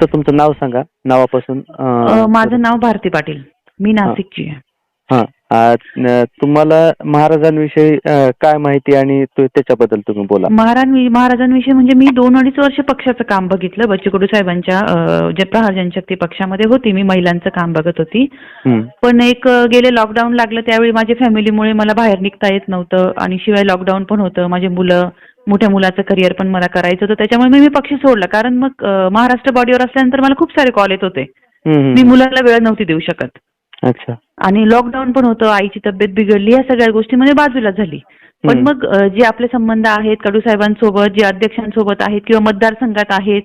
फक्त तुमचं नाव सांगा नावापासून अं, माझं नाव भारती पाटील. मी नाशिकची आहे. हा. आ, न- तुम्हाला महाराजांविषयी अं, काय माहिती आणि तो- त्याच्याबद्दल तुम्ही बोला. महाराज महाराजांविषयी म्हणजे मी दोन अडीच वर्ष पक्षाचं काम बघितलं. बच्चू कडू साहेबांच्या अ, जे प्रहार जनशक्ती पक्षामध्ये होती मी महिलांचं काम बघत होती. पण एक अ, गेले लॉकडाऊन लागलं त्यावेळी माझ्या फॅमिलीमुळे मला बाहेर निघता येत नव्हतं. आणि शिवाय लॉकडाऊन पण होतं. माझे मुलं मोठ्या मुलाचं करिअर पण मला करायचं होतं. त्याच्यामुळे मी मी पक्ष सोडला. कारण मग अ, महाराष्ट्र बॉडीवर असल्यानंतर मला खूप सारे कॉल येत होते. मी. मुलाला वेळ नव्हती देऊ शकत. अच्छा. आणि लॉकडाऊन पण होतं आईची तब्येत बिघडली या सगळ्या गोष्टी म्हणजे बाजूला झाली. पण. मग जे आपले संबंध आहेत कडू साहेबांसोबत जे अध्यक्षांसोबत आहेत किंवा मतदारसंघात आहेत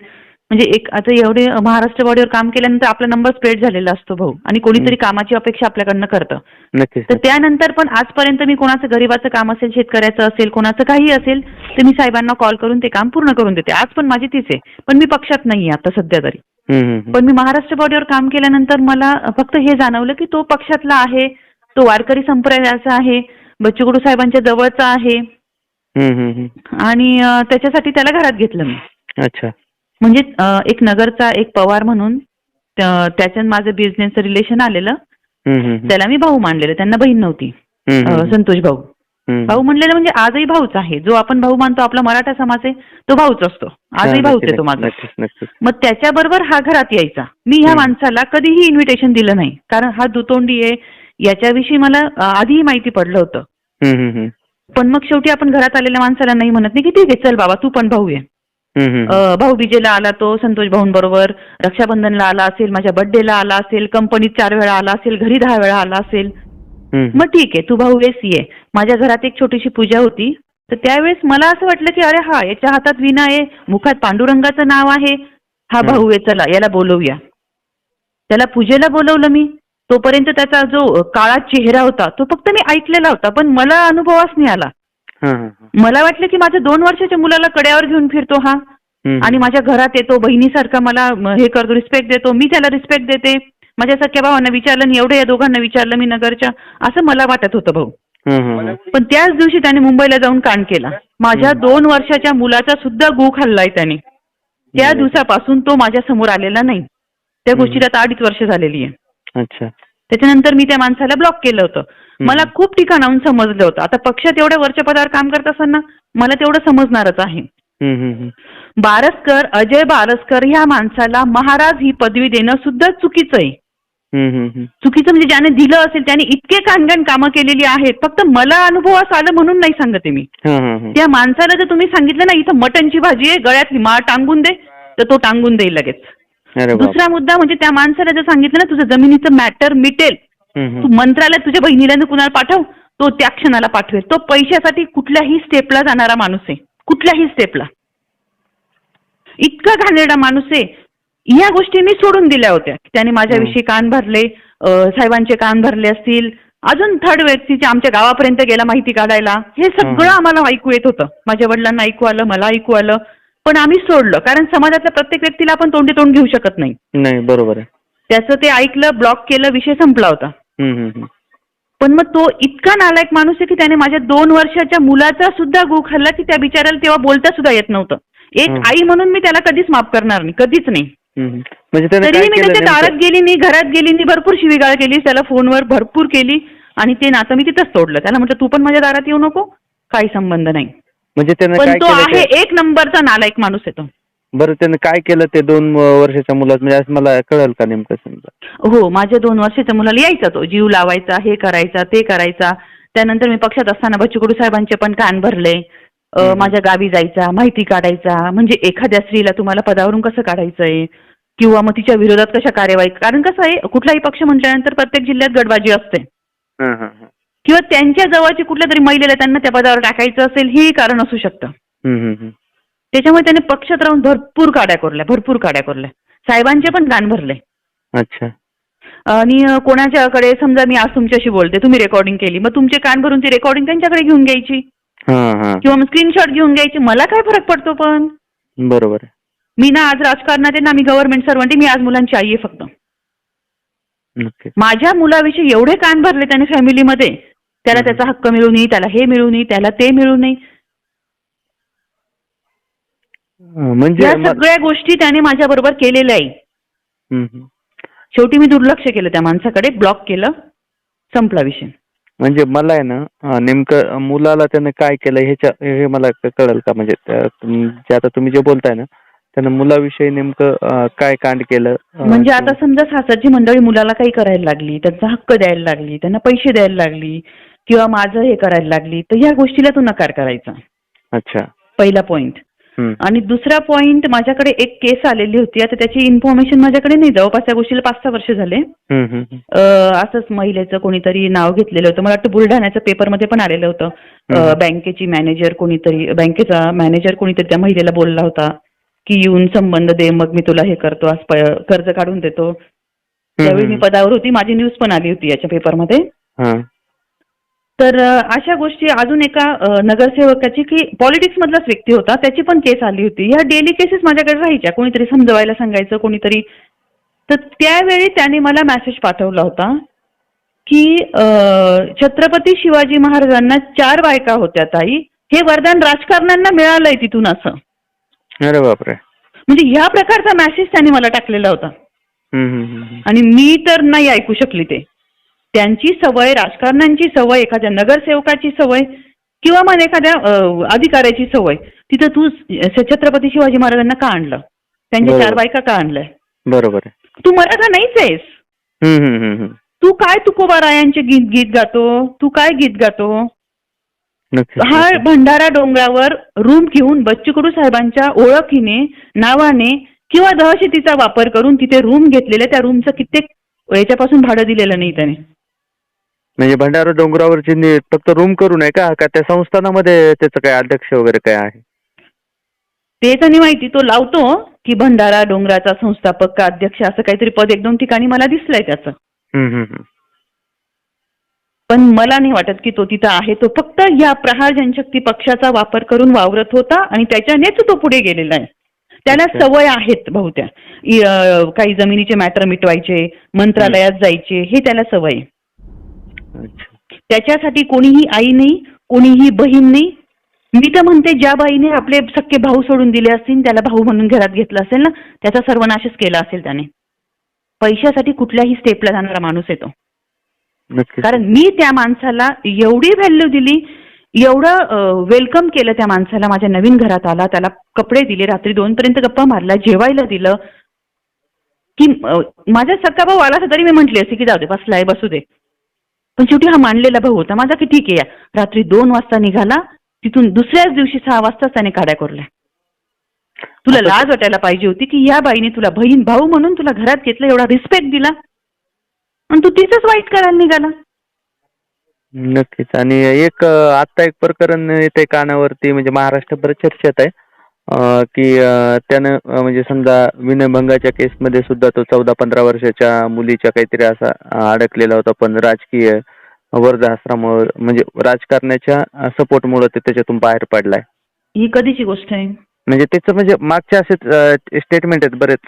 म्हणजे एक आता एवढे महाराष्ट्र बॉडीवर काम केल्यानंतर आपला नंबर स्प्रेड झालेला असतो भाऊ. आणि कोणीतरी कामाची अपेक्षा आपल्याकडनं करतं. नक्कीच तर त्यानंतर पण आजपर्यंत मी कोणाचं गरीबाचं काम असेल शेतकऱ्याचं असेल कोणाचं काही असेल तर मी साहेबांना कॉल करून ते काम पूर्ण करून देते. आज पण माझी तीच आहे. पण मी पक्षात नाही आता सध्या तरी. पण मी महाराष्ट्र बॉडीवर काम केल्यानंतर मला फक्त हे जाणवलं की तो पक्षातला आहे तो वारकरी संप्रदायाचा आहे बच्चू कडू साहेबांच्या जवळचा आहे. आणि त्याच्यासाठी त्याला घरात घेतलं मी. अच्छा. म्हणजे एक नगरचा एक पवार म्हणून त्या- त्याच्यात माझं बिझनेसचं रिलेशन आलेलं. त्याला मी भाऊ मानलेलं. त्यांना बहीण नव्हती. संतोष भाऊ. भाऊ म्हणलेलं म्हणजे आजही भाऊच आहे. जो आपण भाऊ मानतो आपला मराठा समाज आहे तो भाऊच असतो. आजही भाऊच आहे तो माझा. मग त्याच्याबरोबर हा घरात यायचा. मी ह्या. माणसाला कधीही इन्व्हिटेशन दिलं नाही. कारण हा दुतोंडी आहे. याच्याविषयी मला आधीही माहिती पडलं होतं. पण मग शेवटी आपण घरात आलेल्या माणसाला नाही म्हणत. नाही की ठीक आहे? चल बाबा तू पण भाऊ आहे. भाऊ बीजेला आला तो संतोष भाऊंबरोबर. रक्षाबंधनला आला असेल माझ्या बर्थडेला आला असेल कंपनीत चार वेळा आला असेल घरी दहा वेळा आला असेल. मग ठीक आहे तू भाऊ येस ये. माझ्या घरात एक छोटीशी पूजा होती. तर त्यावेळेस मला असं वाटलं की अरे हा याच्या हातात विना आहे. मुखात पांडुरंगाचं नाव आहे. हा. भाऊ आहे चला याला बोलवूया. त्याला पूजेला बोलवलं मी. तोपर्यंत त्याचा जो काळा चेहरा होता तो फक्त मी ऐकलेला होता पण मला अनुभवास नाही आला. मला वाटलं की माझ्या दोन वर्षाच्या मुलाला कड्यावर घेऊन फिरतो हा. आणि माझ्या घरात येतो बहिणीसारखा मला हे करतो रिस्पेक्ट देतो. मी त्याला रिस्पेक्ट देते. माझ्या सख्या भावांना विचारलं एवढं या दोघांना विचारलं मी नगरच्या. असं मला वाटत होतं भाऊ. पण त्याच दिवशी त्याने मुंबईला जाऊन कांड केला माझ्या दोन वर्षाच्या मुलाचा सुद्धा गू खाल्लाय त्याने त्या. दिवसापासून तो माझ्यासमोर आलेला नाही त्या. गोष्टीला आता अडीच वर्ष झालेली आहे अच्छा त्याच्यानंतर मी त्या माणसाला ब्लॉक केलं होतं. मला खूप ठिकाणाहून समजलं होतं आता पक्षात एवढ्या वरच्या पदावर काम करत असताना मला तेवढं समजणारच आहे. बारसकर अजय बारसकर ह्या माणसाला महाराज ही पदवी देणं सुद्धा चुकीचं आहे. चुकीचं म्हणजे ज्याने दिलं असेल त्याने इतके कानगण कामं केलेली आहेत. फक्त मला अनुभवास आलं म्हणून नाही सांगते मी. हा, हा, हा. त्या माणसाला जर तुम्ही सांगितलं ना इथं मटनची भाजी आहे गळ्यातली माळ टांगून दे तर तो टांगून देईल लगेच. दुसरा मुद्दा म्हणजे त्या माणसाला जर सांगितलं ना तुझं जमिनीचं मॅटर मिटेल. तू हम्म. मंत्रालयात तुझ्या बहिणीला कुणाला पाठव तो त्या क्षणाला पाठवेल. तो पैशासाठी कुठल्याही स्टेपला जाणारा माणूस आहे. कुठल्याही स्टेपला इतका घाणेरडा माणूस आहे. या गोष्टी मी सोडून दिल्या होत्या. त्याने माझ्याविषयी कान भरले साहेबांचे कान भरले असतील. अजून थर्ड व्यक्तीच्या आमच्या गावापर्यंत गेला माहिती काढायला हे सगळं. आम्हाला ऐकू येत होतं. माझ्या वडिलांना ऐकू आलं मला ऐकू आलं. पण आम्ही सोडलं कारण समाजातल्या प्रत्येक व्यक्तीला आपण तोंडी तोंड घेऊ शकत नाही. नाही बरोबर आहे. त्याचं ते ऐकलं ब्लॉक केलं विषय संपला होता. हम्म, हम्म, हम्म. पण मग तो इतका नालायक माणूस आहे की त्याने माझ्या दोन वर्षाच्या मुलाचा सुद्धा गू खाल्ला की त्या बिचाऱ्याला तेव्हा बोलता सुद्धा येत नव्हतं. एक. आई म्हणून मी त्याला कधीच माफ करणार नाही कधीच नाही. म्हणजे काय मी त्याच्या? दारात गेली नाही घरात गेली नाही भरपूर शिवीगाळ केली त्याला फोनवर भरपूर केली आणि ते नातं मी तिथंच तोडलं. त्याला म्हटलं तू पण माझ्या दारात येऊ नको काही संबंध नाही. म्हणजे त्याने पण तो आहे? एक नंबरचा नालायक माणूस आहे तो. बरं त्याने काय केलं ते दोन वर्षाच्या मुलात? म्हणजे मला कळेल का नेमकं समजा? हो माझ्या दोन वर्षाच्या मुलाला यायचा तो. जीव लावायचा हे करायचा ते करायचा. त्यानंतर मी पक्षात असताना बच्चू कडू साहेबांचे पण कान भरले. माझ्या गावी जायचा माहिती काढायचा म्हणजे एखाद्या स्त्रीला तुम्हाला पदावरून कसं काढायचंय? किंवा मग तिच्या विरोधात कशा कार्यवाही कारण कसं आहे कुठलाही पक्ष म्हटल्यानंतर प्रत्येक जिल्ह्यात गडबाजी असते. हा, हा, हा. किंवा त्यांच्या जवळची कुठल्या तरी महिलेला त्यांना त्या पदावर टाकायचं असेल हेही कारण असू शकतं. त्याच्यामुळे त्याने पक्षात राहून भरपूर काड्या करल्या भरपूर काड्या करल्या. साहेबांचे पण कान भरले. अच्छा. आणि कोणाच्याकडे समजा मी आज तुमच्याशी बोलते तुम्ही रेकॉर्डिंग केली मग तुमचे कान भरून ती रेकॉर्डिंग त्यांच्याकडे घेऊन घ्यायची. हा हा किंवा मग स्क्रीनशॉट घेऊन घ्यायची. मला काय फरक पडतो पण? बरोबर मी ना आज राजकारणात आहे ना मी गव्हर्नमेंट सर्वंट मी आज मुलांची आई आहे फक्त. माझ्या मुलाविषयी एवढे कान भरले त्याने फॅमिलीमध्ये त्याला. त्याचा हक्क मिळू नये त्याला हे मिळू नये त्याला ते मिळू नये. म्हणजे या सगळ्या गोष्टी त्याने माझ्या बरोबर केलेल्या आहे. शेवटी मी दुर्लक्ष केलं त्या माणसाकडे ब्लॉक केलं संपला विषय. म्हणजे मला आहे ना नेमकं मुलाला त्यानं काय केलं ह्याच्या हे मला क- कळेल का? म्हणजे त्या- तुम- जे आता तुम्ही जे बोलताय ना त्यानं मुलाविषयी नेमकं अं, काय कांड केलं? अं, म्हणजे आता समजा सासरची मंडळी मुलाला काही करायला लागली त्यांचा हक्क द्यायला लागली त्यांना पैसे द्यायला लागली किंवा माझं हे करायला लागली तर ह्या गोष्टीला तू नकार करायचा. अच्छा. पहिला पॉइंट. आणि दुसरा पॉइंट माझ्याकडे एक केस आलेली होती. आता त्याची इन्फॉर्मेशन माझ्याकडे नाही. जवळपास त्या गोष्टीला पाच सहा वर्ष झाले. असंच महिलेचं कोणीतरी नाव घेतलेलं होतं. मला वाटतं बुलढाण्याचं पेपरमध्ये पण आलेलं होतं. बँकेची मॅनेजर कोणीतरी बँकेचा मॅनेजर कोणीतरी त्या महिलेला बोलला होता की येऊन संबंध दे मग मी तुला हे करतो आज कर्ज काढून देतो. त्यावेळी मी. पदावर होती. माझी न्यूज पण आली होती याच्या पेपरमध्ये. तर अशा गोष्टी अजून एका नगरसेवकाची की पॉलिटिक्स मधलाच व्यक्ती होता त्याची पण केस आली होती. ह्या डेली केसेस माझ्याकडे राहायच्या. कोणीतरी समजवायला सांगायचं कोणीतरी. तर त्यावेळी त्याने मला मेसेज पाठवला होता की छत्रपती शिवाजी महाराजांना चार बायका होत्या ताई. हे वरदान राजकारण्यांना मिळालंय तिथून असं. अरे बापरे. म्हणजे ह्या प्रकारचा मेसेज त्याने मला टाकलेला होता. आणि मी तर नाही ऐकू शकली ते. त्यांची सवय राजकारण्यांची सवय एखाद्या नगरसेवकाची सवय किंवा मग एखाद्या अधिकाऱ्याची सवय तिथं तू छत्रपती शिवाजी महाराजांना का आणलं? त्यांच्या. चार बायका का आणलंय? बरोबर तू मराठा नाहीच आहेस. तू काय तुकोबा रायांचे गीत गीत गातो? तू काय गीत गातो? हा. भंडारा डोंगरावर रूम घेऊन बच्चू कडू साहेबांच्या ओळखीने नावाने किंवा दहशतीचा वापर करून तिथे रूम घेतलेले त्या रूमचं कित्येक याच्यापासून भाडं दिलेलं नाही त्याने. म्हणजे भंडारा डोंगरावरची नि- फक्त रूम करून आहे का? का त्या संस्थानामध्ये त्याचं काय अध्यक्ष वगैरे काय आहे? ते तर नाही माहिती. तो लावतो की भंडारा डोंगराचा संस्थापक का अध्यक्ष असं काहीतरी पद एक दोन ठिकाणी मला दिसलंय त्याचं. हम्म, हम्म, हम्म. पण मला नाही वाटत की तो तिथं आहे. तो फक्त या प्रहार जनशक्ती पक्षाचा वापर करून वावरत होता आणि त्याच्यानेच तो पुढे गेलेला आहे. त्याला अच्छा. सवय आहेत बहुत्या इ- अं, काही जमिनीचे मॅटर मिटवायचे मंत्रालयात जायचे हे त्याला सवय आहे. त्याच्यासाठी कोणीही आई नाही कोणीही बहीण नाही. मी तर म्हणते ज्या बाईने आपले सख्खे भाऊ सोडून दिले असतील त्याला भाऊ म्हणून घरात घेतलं असेल ना त्याचा सर्वनाशच केला असेल त्याने. पैशासाठी कुठल्याही स्टेपला जाणारा माणूस येतो कारण मी त्या माणसाला एवढी व्हॅल्यू दिली एवढं वेलकम केलं त्या माणसाला माझ्या नवीन घरात आला त्याला कपडे दिले रात्री दोन पर्यंत गप्पा मारला जेवायला दिलं की अं, माझा सख्खा भाऊ आला तरी मी म्हटली असते की जाऊ दे बसलाय बसू दे. पण शेवटी हा मांडलेला भाऊ होता. माझा की ठीक आहे या. रात्री दोन वाजता निघाला तिथून दुसऱ्याच दिवशी सहा वाजताच त्याने काड्या करल्या. तुला लाज वाटायला पाहिजे होती की या बाईने तुला बहीण भाऊ म्हणून तुला घरात घेतलं एवढा रिस्पेक्ट दिला. आणि तू तिचंच वाईट करायला निघाला. नक्कीच. आणि एक आता एक प्रकरण येते कानावरती म्हणजे महाराष्ट्रभर चर्चेत आहे. की त्यानं म्हणजे समजा विनयभंगाच्या केसमध्ये सुद्धा तो चौदा पंधरा वर्षाच्या मुलीच्या काहीतरी असा अडकलेला होता पण राजकीय वर्धाश्रमावर म्हणजे राजकारणाच्या सपोर्टमुळे ते त्याच्यातून बाहेर पडलाय. ही कधीची गोष्ट आहे? म्हणजे त्याचं म्हणजे मागच्या असे स्टेटमेंट आहेत बरेच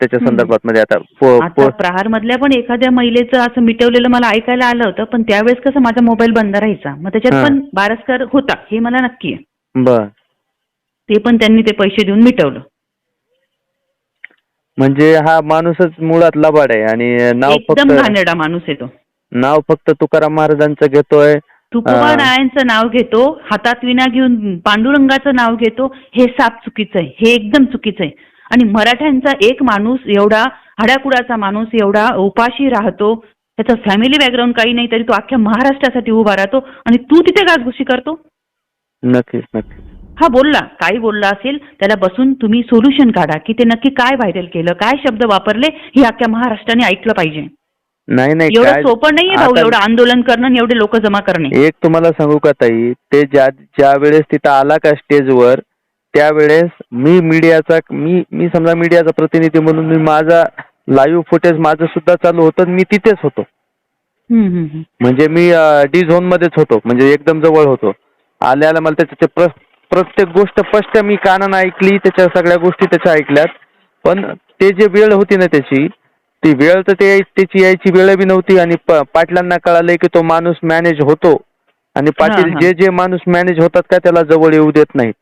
त्याच्या. संदर्भात मध्ये आता प्रहार मधल्या पण एखाद्या महिलेचं असं मिटवलेलं मला ऐकायला आलं होतं पण त्यावेळेस कसं माझा मोबाईल बंद राहायचा. मग त्याच्यात. पण बारस्कर होता हे मला नक्की आहे. बर. ते पण त्यांनी ते पैसे देऊन मिटवलं. म्हणजे हा माणूसच मुळात लबाड आहे आणि नाव एकदम फक्त घाणेरडा माणूस आहे तो. नाव फक्त तुकाराम महाराजांचं घेतोय. तुकोबा. रायांचं नाव घेतो हातात विना घेऊन पांडुरंगाचं नाव घेतो हे साप चुकीचं आहे हे एकदम चुकीचं आहे. आणि मराठ्यांचा एक माणूस एवढा हाडाकुडाचा माणूस एवढा उपाशी राहतो त्याचा फॅमिली बॅकग्राऊंड काही नाही तरी तो अख्ख्या महाराष्ट्रासाठी उभा राहतो आणि तू तिथे गाजगुशी करतो? नक्कीच नक्कीच. हा बोलला काही बोलला असेल त्याला बसून तुम्ही सोल्युशन काढा की ते नक्की काय व्हायरल केलं काय शब्द वापरले हे अख्ख्या महाराष्ट्राने ऐकलं पाहिजे. नाही नाही एवढं काय सोपं नाहीये भाऊ आता एवढं आंदोलन करणं आणि एवढे लोक जमा करणे. एक तुम्हाला सांगू का ताई ते ज्या ज्या वेळेस तिथं आला का स्टेजवर त्यावेळेस मी मीडियाचा मी मी समजा मीडियाचा प्रतिनिधी म्हणून मी माझा लाईव्ह फुटेज माझं सुद्धा चालू होतं मी तिथेच होतो. हम्म, हम्म, हम्म. म्हणजे मी डी झोन मध्येच होतो म्हणजे एकदम जवळ होतो. आल्या आल्या मला त्याच्या ते प्र प्रत्येक गोष्ट स्पष्ट मी कानानं ऐकली त्याच्या सगळ्या गोष्टी त्याच्या ऐकल्यात पण ते जे वेळ होती ना त्याची ती वेळ तर ते त्याची यायची वेळ बी नव्हती आणि प- पाटलांना कळालंय की तो माणूस मॅनेज होतो आणि पाटील. जे जे माणूस मॅनेज होतात का त्याला जवळ येऊ देत नाहीत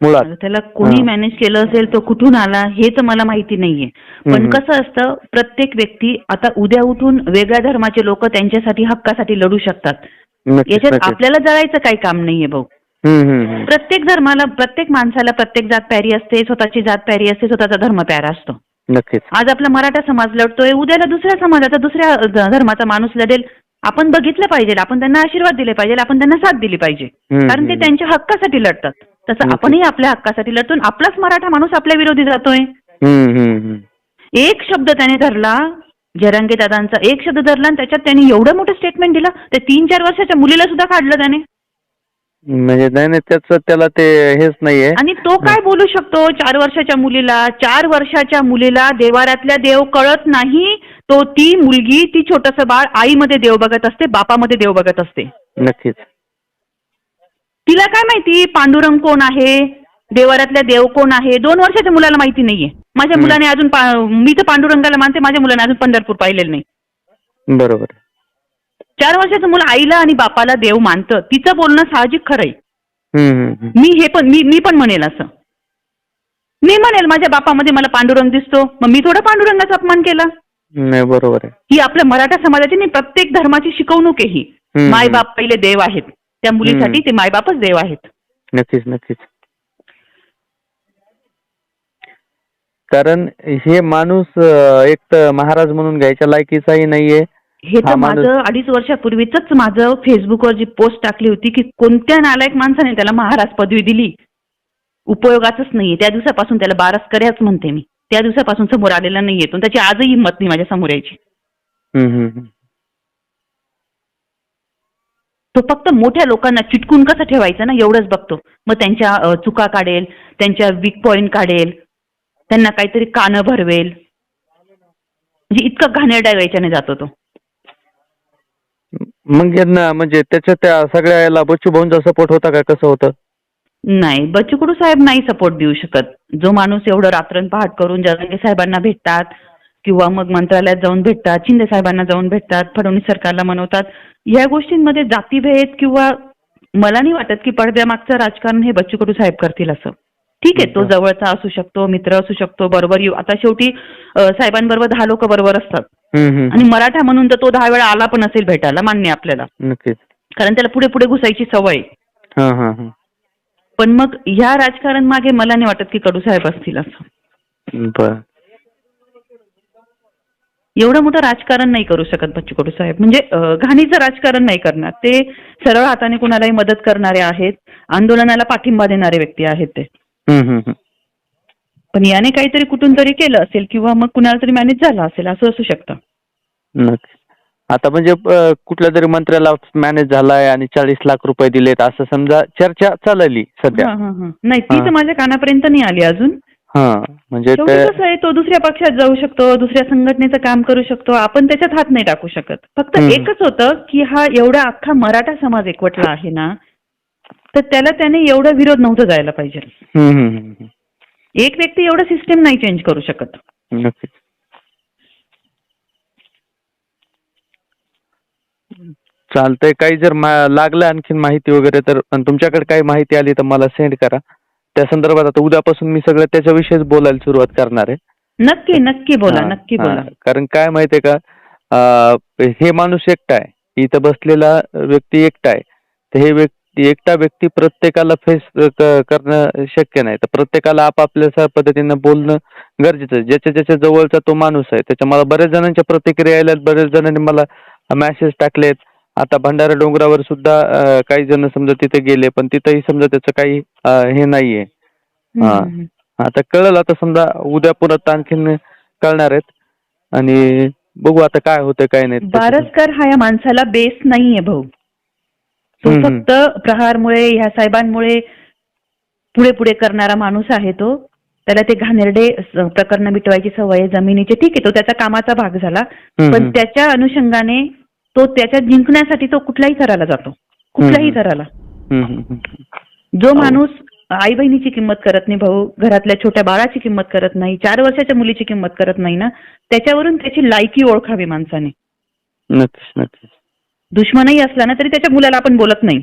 मुळात त्याला कोणी. मॅनेज केलं असेल तो कुठून आला हे तर मला माहिती नाहीये पण. कसं असतं प्रत्येक व्यक्ती आता उद्या उठून वेगळ्या धर्माचे लोक त्यांच्यासाठी हक्कासाठी लढू शकतात याच्यात आपल्याला जळायचं काही काम नाहीये भाऊ. प्रत्येक धर्माला प्रत्येक माणसाला प्रत्येक जात प्यारी असते स्वतःची जात प्यारी असते स्वतःचा धर्म प्यारा असतो नक्कीच आज आपला मराठा समाज लढतोय उद्याला दुसऱ्या समाजाचा दुसऱ्या धर्माचा माणूस लढेल आपण बघितलं पाहिजे आपण त्यांना आशीर्वाद दिले पाहिजे आपण त्यांना साथ दिली पाहिजे कारण ते. त्यांच्या हक्कासाठी लढतात तसं. आपणही आपल्या हक्कासाठी लढतो आपलाच मराठा माणूस आपल्या विरोधी जातोय. एक शब्द त्याने धरला जरांगे दादांचा एक शब्द धरला आणि त्याच्यात त्यांनी एवढं मोठं स्टेटमेंट दिलं ते तीन चार वर्षाच्या मुलीला सुद्धा काढलं त्याने. म्हणजे नाही नाही त्याचं त्याला ते हेच नाहीये. आणि तो काय बोलू शकतो? चार वर्षाच्या मुलीला चार वर्षाच्या मुलीला देवारातल्या देव कळत नाही. तो ती मुलगी ती छोटस बाळ आईमध्ये देव बघत असते बापामध्ये देव बघत असते. नक्कीच. तिला काय माहिती? पांडुरंग कोण आहे? देवारातल्या देव कोण आहे? दोन वर्षाच्या मुलाला माहिती नाहीये. माझ्या. मुलाने अजून पा- मी तर पांडुरंगाला मानते माझ्या मुलाने अजून पंढरपूर पाहिलेलं नाही. बरोबर. चार वर्षाचं मुलं आईला आणि बापाला देव मानतं तिचं बोलणं साहजिक हम्म, हम्म, हम्म. मी हे पण मी मी पण म्हणेल असं. मी म्हणेल माझ्या बापामध्ये मला पांडुरंग दिसतो मग मी थोडा पांडुरंगाचा अपमान केला. नाही बरोबर आहे. ही आपल्या मराठा समाजाची नाही प्रत्येक धर्माची शिकवणूक आहे ही. हम्म, मायबाप पहिले देव आहेत त्या मुलीसाठी ते मायबापच देव आहेत. नक्कीच नक्कीच. कारण हे माणूस अं, एक तर महाराज म्हणून घ्यायच्या लायकीचाही नाहीये. हे तर माणूस- माझं अडीच वर्षापूर्वीच माझं फेसबुकवर जी पोस्ट टाकली होती की कोणत्या नालायक माणसाने त्याला महाराज पदवी दिली? उपयोगाचंच नाहीये. त्या दिवसापासून त्याला बारस कर्याच म्हणते मी. त्या दिवसापासून समोर आलेला नाहीये. तो त्याची आजही हिंमत नाही माझ्यासमोर यायची. हम्म, हम्म, हम्म. तो फक्त मोठ्या लोकांना चिटकून कसं ठेवायचं ना? एवढंच बघतो. मग त्यांच्या अ, चुका काढेल त्यांच्या वीक पॉईंट काढेल त्यांना काहीतरी कानं भरवेल. म्हणजे इतकं घाणेरड्या व्हायच्याने जातो तो. मग यांना म्हणजे त्याच्या त्या सगळ्या याला बच्चू भाऊंचा सपोर्ट होता का? कसं होतं? नाही बच्चू कडू साहेब नाही सपोर्ट देऊ शकत. जो माणूस एवढं रात्रन पहाट करून जरांगे साहेबांना भेटतात किंवा मग मंत्रालयात जाऊन भेटतात शिंदे साहेबांना जाऊन भेटतात फडणवीस सरकारला मनवतात या गोष्टींमध्ये जातीभेद किंवा मला नाही वाटत की पडद्यामागचं राजकारण हे बच्चू कडू साहेब करतील असं. ठीक आहे तो. जवळचा असू शकतो मित्र असू शकतो बरोबर येऊ. आता शेवटी साहेबांबरोबर दहा लोक बरोबर असतात. आणि मराठा म्हणून तर तो दहा वेळा आला पण असेल भेटायला मान्य आपल्याला. कारण त्याला पुढे पुढे घुसायची सवय. हा हा हा. पण मग ह्या राजकारण मागे मला नाही वाटत की कडू साहेब असतील असं. एवढं मोठं राजकारण नाही करू शकत बच्चू कडू साहेब. म्हणजे घाणीचं राजकारण नाही करणार. ते सरळ हाताने कुणालाही मदत करणारे आहेत आंदोलनाला पाठिंबा देणारे व्यक्ती आहेत ते. पण याने काहीतरी कुठून तरी केलं असेल किंवा मग कुणाला तरी मॅनेज झालं असेल असं असू शकतं. आता म्हणजे कुठल्या तरी मंत्र्याला मॅनेज झालाय आणि चाळीस लाख रुपये दिलेत असं समजा चर्चा चालली सध्या. हां, हां, हां. नाही ती तर. माझ्या कानापर्यंत नाही आली अजून. हा म्हणजे कसं आहे तो दुसऱ्या पक्षात जाऊ शकतो दुसऱ्या संघटनेचं काम करू शकतो. आपण त्याच्यात हात नाही टाकू शकत. फक्त. एकच होतं की हा एवढा अख्खा मराठा समाज एकवटला आहे ना तर त्याला त्याने एवढा विरोध नव्हतं जायला पाहिजे. एक व्यक्ती एवढं सिस्टीम नाही चेंज करू शकत. चालतंय काही जर लागलं आणखीन माहिती वगैरे तर तुमच्याकडे काही माहिती आली तर मला सेंड करा. त्या संदर्भात आता उद्यापासून मी सगळं त्याच्याविषयीच बोलायला सुरुवात करणार आहे. नक्की नक्की बोला नक्की. बोला. कारण काय माहितीये का हे माणूस एकटा आहे. इथं बसलेला व्यक्ती एकटा आहे. तर हे व्यक्ती एकटा व्यक्ती प्रत्येकाला फेस करणं शक्य नाही. तर प्रत्येकाला आपापल्या पद्धतीनं बोलणं गरजेचं आहे. ज्याच्या ज्याच्या जवळचा तो माणूस आहे त्याच्या मला बऱ्याच जणांच्या प्रतिक्रिया आल्यात बऱ्याच जणांनी मला मेसेज टाकलेत. आता भंडारा डोंगरावर सुद्धा काही जण समजा तिथे गेले पण तिथेही समजा त्याचं काही हे नाहीये. हा. आता कळलं आता समजा उद्या परत आणखीन कळणार आहेत. आणि बघू आता काय होतं काय नाही. ते. बारसकर हा या माणसाला बेस नाहीये भाऊ. तो. फक्त प्रहारमुळे ह्या साहेबांमुळे पुढे पुढे करणारा माणूस आहे तो त्याला ते घाणेरडे प्रकरण मिटवायची सवय जमिनीचे ठीक आहे तो त्याचा कामाचा भाग झाला पण. त्याच्या अनुषंगाने तो त्याच्यात जिंकण्यासाठी तो कुठल्याही थराला जातो कुठल्याही. थराला. जो. माणूस आई बहिणीची किंमत करत नाही भाऊ घरातल्या छोट्या बाळाची किंमत करत नाही चार वर्षाच्या मुलीची किंमत करत नाही ना त्याच्यावरून त्याची लायकी ओळखावी माणसाने नक्कीच नक्कीच दुश्मनही असला ना तरी त्याच्या मुलाला आपण बोलत नाही.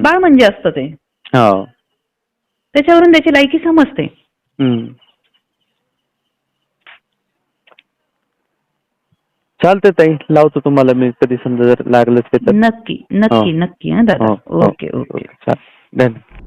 बाळ म्हणजे असतं ते. हो. त्याच्यावरून त्याची लायकी समजते. चालतंय ताई लावतो तुम्हाला मी. कधी समजा जर लागलंच त्याच्यात. नक्की नक्की हो. नक्की हा दादा. हो. Okay okay. धन्यवाद.